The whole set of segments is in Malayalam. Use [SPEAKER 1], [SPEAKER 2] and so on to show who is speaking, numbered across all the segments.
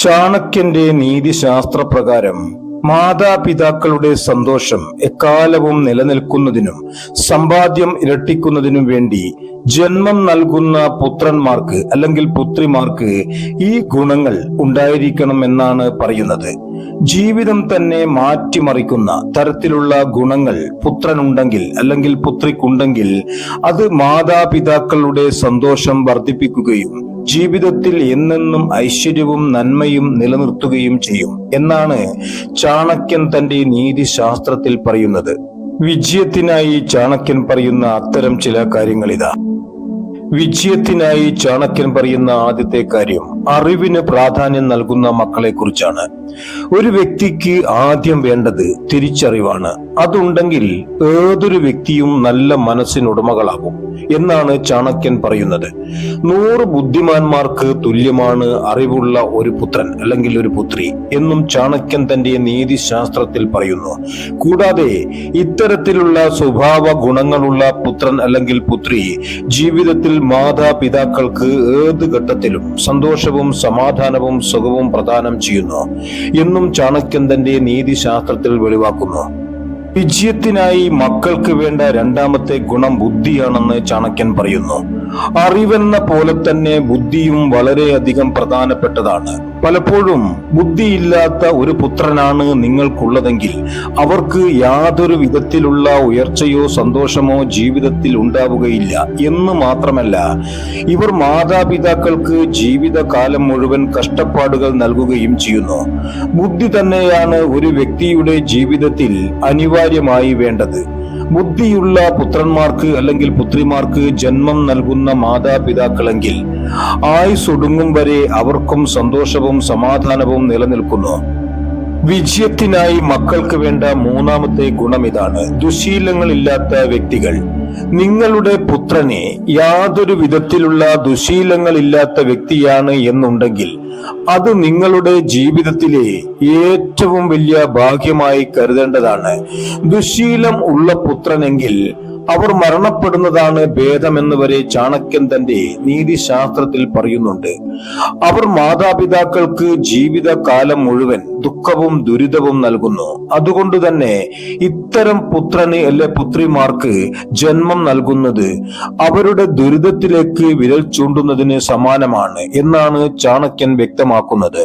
[SPEAKER 1] ചാണക്യന്റെ നീതിശാസ്ത്ര പ്രകാരം മാതാപിതാക്കളുടെ സന്തോഷം എക്കാലവും നിലനിൽക്കുന്നതിനും സമ്പാദ്യം ഇരട്ടിക്കുന്നതിനും വേണ്ടി ജന്മം നൽകുന്ന പുത്രന്മാർക്ക് അല്ലെങ്കിൽ പുത്രിമാർക്ക് ഈ ഗുണങ്ങൾ ഉണ്ടായിരിക്കണം എന്നാണ് പറയുന്നത്. ജീവിതം തന്നെ മാറ്റിമറിക്കുന്ന തരത്തിലുള്ള ഗുണങ്ങൾ പുത്രനുണ്ടെങ്കിൽ അല്ലെങ്കിൽ പുത്രിക്കുണ്ടെങ്കിൽ അത് മാതാപിതാക്കളുടെ സന്തോഷം വർദ്ധിപ്പിക്കുകയും ജീവിതത്തിൽ എന്നെന്നും ഐശ്വര്യവും നന്മയും നിലനിർത്തുകയും ചെയ്യും എന്നാണ് ചാണക്യൻ തന്റെ നീതിശാസ്ത്രത്തിൽ പറയുന്നത്. വിജയത്തിനായി ചാണക്യൻ പറയുന്ന അത്തരം ചില കാര്യങ്ങളിതാ. വിജയത്തിനായി ചാണക്യൻ പറയുന്ന ആദ്യത്തെ കാര്യം അറിവിന് പ്രാധാന്യം നൽകുന്ന മക്കളെ കുറിച്ചാണ് ഒരു വ്യക്തിക്ക് ആദ്യം വേണ്ടത് തിരിച്ചറിവാണ്. അതുണ്ടെങ്കിൽ ഏതൊരു വ്യക്തിയും നല്ല മനസ്സിനുടമകളാകും എന്നാണ് ചാണക്യൻ പറയുന്നത്. നൂറ് ബുദ്ധിമാന്മാർക്ക് തുല്യമാണ് അറിവുള്ള ഒരു പുത്രൻ അല്ലെങ്കിൽ ഒരു പുത്രി എന്നും ചാണക്യൻ തന്റെ നീതിശാസ്ത്രത്തിൽ പറയുന്നു. കൂടാതെ ഇത്തരത്തിലുള്ള സ്വഭാവ ഗുണങ്ങളുള്ള പുത്രൻ അല്ലെങ്കിൽ പുത്രി ജീവിതത്തിൽ മാതാപിതാക്കൾക്ക് ഏത് ഘട്ടത്തിലും സന്തോഷവും സമാധാനവും സുഖവും പ്രദാനം ചെയ്യുന്നു എന്നും ചാണക്യൻ തന്റെ നീതിശാസ്ത്രത്തിൽ വെളിവാക്കുന്നു. വിജയത്തിനായി മക്കൾക്ക് വേണ്ട രണ്ടാമത്തെ ഗുണം ബുദ്ധിയാണെന്ന് ചാണക്യൻ പറയുന്നു. അറിവെന്ന പോലെ തന്നെ ബുദ്ധിയും വളരെയധികം പ്രധാനപ്പെട്ടതാണ്. പലപ്പോഴും ബുദ്ധിയില്ലാത്ത ഒരു പുത്രനാണ് നിങ്ങൾക്കുള്ളതെങ്കിൽ അവർക്ക് യാതൊരു വിധത്തിലുള്ള ഉയർച്ചയോ സന്തോഷമോ ജീവിതത്തിൽ ഉണ്ടാവുകയില്ല. എന്ന് മാത്രമല്ല ഇവർ മാതാപിതാക്കൾക്ക് ജീവിതകാലം മുഴുവൻ കഷ്ടപ്പാടുകൾ നൽകുകയും ചെയ്യുന്നു. ബുദ്ധി തന്നെയാണ് ഒരു വ്യക്തിയുടെ ജീവിതത്തിൽ അനിവാര്യമായി വേണ്ടത്. ബുദ്ധിയുള്ള പുത്രന്മാർക്ക് അല്ലെങ്കിൽ പുത്രിമാർക്ക് ജന്മം നൽകുന്ന മാതാപിതാക്കളെങ്കിൽ ആയുസ് ഒടുങ്ങും വരെ അവർക്കും സന്തോഷവും സമാധാനവും നിലനിൽക്കുന്നു. വിജയത്തിനായി മക്കൾക്ക് വേണ്ട മൂന്നാമത്തെ ഗുണം ഇതാണ് ദുശീലങ്ങളില്ലാത്ത വ്യക്തികൾ. നിങ്ങളുടെ പുത്രനെ യാതൊരു വിധത്തിലുള്ള ദുശീലങ്ങളില്ലാത്ത വ്യക്തിയാണ് എന്നുണ്ടെങ്കിൽ അത് നിങ്ങളുടെ ജീവിതത്തിലെ ഏറ്റവും വലിയ ഭാഗ്യമായി കരുതേണ്ടതാണ്. ദുശീലം ഉള്ള പുത്രനെങ്കിൽ അവർ മരണപ്പെടുന്നതാണ് ഭേദമെന്ന് വരെ ചാണക്യൻ തന്റെ നീതിശാസ്ത്രത്തിൽ പറയുന്നുണ്ട്. അവർ മാതാപിതാക്കൾക്ക് ജീവിതകാലം മുഴുവൻ ദുഃഖവും ദുരിതവും നൽകുന്നു. അതുകൊണ്ട് തന്നെ ഇത്തരം പുത്രന് അല്ലെ പുത്രിമാർക്ക് ജന്മം നൽകുന്നത് അവരുടെ ദുരിതത്തിലേക്ക് വിരൽ ചൂണ്ടുന്നതിന് സമാനമാണ് എന്നാണ് ചാണക്യൻ വ്യക്തമാക്കുന്നത്.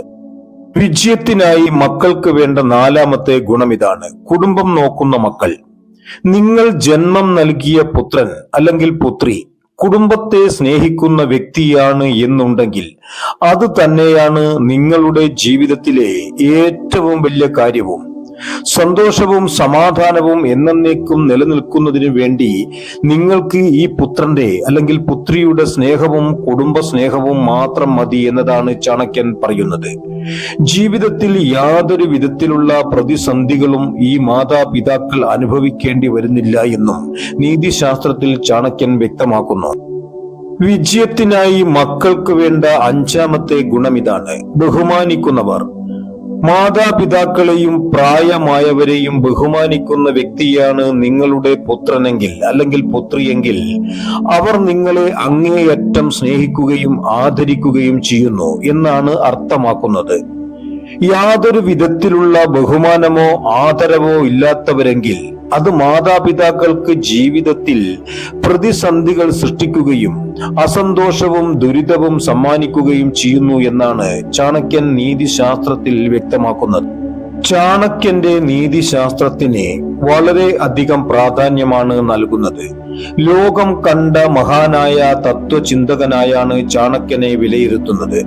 [SPEAKER 1] വിജയത്തിനായി മക്കൾക്ക് വേണ്ട നാലാമത്തെ ഗുണം ഇതാണ്. കുടുംബം നോക്കുന്ന മക്കൾ. നിങ്ങൾ ജന്മം നൽകിയ പുത്രൻ അല്ലെങ്കിൽ പുത്രി കുടുംബത്തെ സ്നേഹിക്കുന്ന വ്യക്തിയാണ് എന്നുണ്ടെങ്കിൽ അത് തന്നെയാണ് നിങ്ങളുടെ ജീവിതത്തിലെ ഏറ്റവും വലിയ കാര്യവും. സന്തോഷവും സമാധാനവും എന്നേക്കും നിലനിൽക്കുന്നതിനു വേണ്ടി നിങ്ങൾക്ക് ഈ പുത്രന്റെ അല്ലെങ്കിൽ പുത്രിയുടെ സ്നേഹവും കുടുംബ സ്നേഹവും മാത്രം മതി എന്നതാണ് ചാണക്യൻ പറയുന്നത്. ജീവിതത്തിൽ യാതൊരു വിധത്തിലുള്ള പ്രതിസന്ധികളും ഈ മാതാപിതാക്കൾ അനുഭവിക്കേണ്ടി വരുന്നില്ല എന്നും നീതിശാസ്ത്രത്തിൽ ചാണക്യൻ വ്യക്തമാക്കുന്നു. വിജയത്തിനായി മക്കൾക്ക് വേണ്ട അഞ്ചാമത്തെ ഗുണം ഇതാണ്. ബഹുമാനിക്കുന്നവർ. മാതാപിതാക്കളെയും പ്രായമായവരെയും ബഹുമാനിക്കുന്ന വ്യക്തിയാണ് നിങ്ങളുടെ പുത്രനെങ്കിൽ അല്ലെങ്കിൽ പുത്രിയെങ്കിൽ അവർ നിങ്ങളെ അങ്ങേയറ്റം സ്നേഹിക്കുകയും ആദരിക്കുകയും ചെയ്യുന്നു എന്നാണ് അർത്ഥമാക്കുന്നത്. യാതൊരു വിധത്തിലുള്ള ബഹുമാനമോ ആദരവോ ഇല്ലാത്തവരെങ്കിൽ അത് മാതാപിതാക്കൾക്ക് ജീവിതത്തിൽ പ്രതിസന്ധികൾ സൃഷ്ടിക്കുകയും അസന്തോഷവും ദുരിതവും സമ്മാനിക്കുകയും ചെയ്യുന്നു എന്നാണ് ചാണക്യൻ നീതിശാസ്ത്രത്തിൽ വ്യക്തമാക്കുന്നത്. ചാണക്യന്റെ നീതിശാസ്ത്രത്തിന് വളരെ അധികം പ്രാധാന്യമാണ് നൽകുന്നത്. ലോകം കണ്ട മഹാനായ തത്വചിന്തകനായാണ് ചാണക്യനെ വിലയിരുത്തുന്നത്.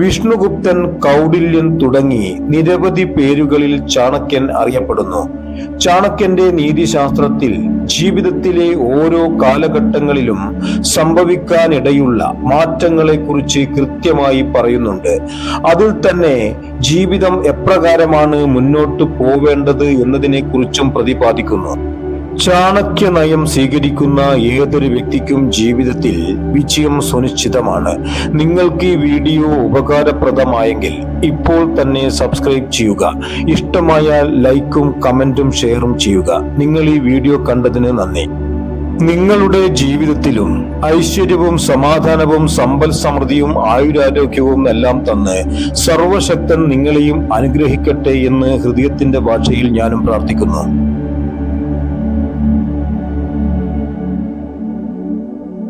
[SPEAKER 1] വിഷ്ണുഗുപ്തൻ കൗടില്യൻ തുടങ്ങി നിരവധി പേരുകളിൽ ചാണക്യൻ അറിയപ്പെടുന്നു. ചാണക്യന്റെ നീതിശാസ്ത്രത്തിൽ ജീവിതത്തിലെ ഓരോ കാലഘട്ടങ്ങളിലും സംഭവിക്കാനിടയുള്ള മാറ്റങ്ങളെക്കുറിച്ച് കൃത്യമായി പറയുന്നുണ്ട്. അതിൽ തന്നെ ജീവിതം എപ്രകാരമാണ് മുന്നോട്ട് പോവേണ്ടത് എന്നതിനെക്കുറിച്ചും പ്രതിപാദിക്കുന്നു. ചാണക്യ നയം സ്വീകരിക്കുന്ന ഏതൊരു വ്യക്തിക്കും ജീവിതത്തിൽ വിജയം സുനിശ്ചിതമാണ്. നിങ്ങൾക്ക് ഈ വീഡിയോ ഉപകാരപ്രദമായെങ്കിൽ ഇപ്പോൾ തന്നെ സബ്സ്ക്രൈബ് ചെയ്യുക. ഇഷ്ടമായാൽ ലൈക്കും കമന്റും ഷെയറും ചെയ്യുക. നിങ്ങൾ ഈ വീഡിയോ കണ്ടതിന് നന്ദി. നിങ്ങളുടെ ജീവിതത്തിലും ഐശ്വര്യവും സമാധാനവും സമ്പൽ സമൃദ്ധിയും ആയുരാരോഗ്യവും എല്ലാം തന്ന് സർവശക്തൻ നിങ്ങളെയും അനുഗ്രഹിക്കട്ടെ എന്ന് ഹൃദയത്തിന്റെ ഭാഷയിൽ ഞാനും പ്രാർത്ഥിക്കുന്നു.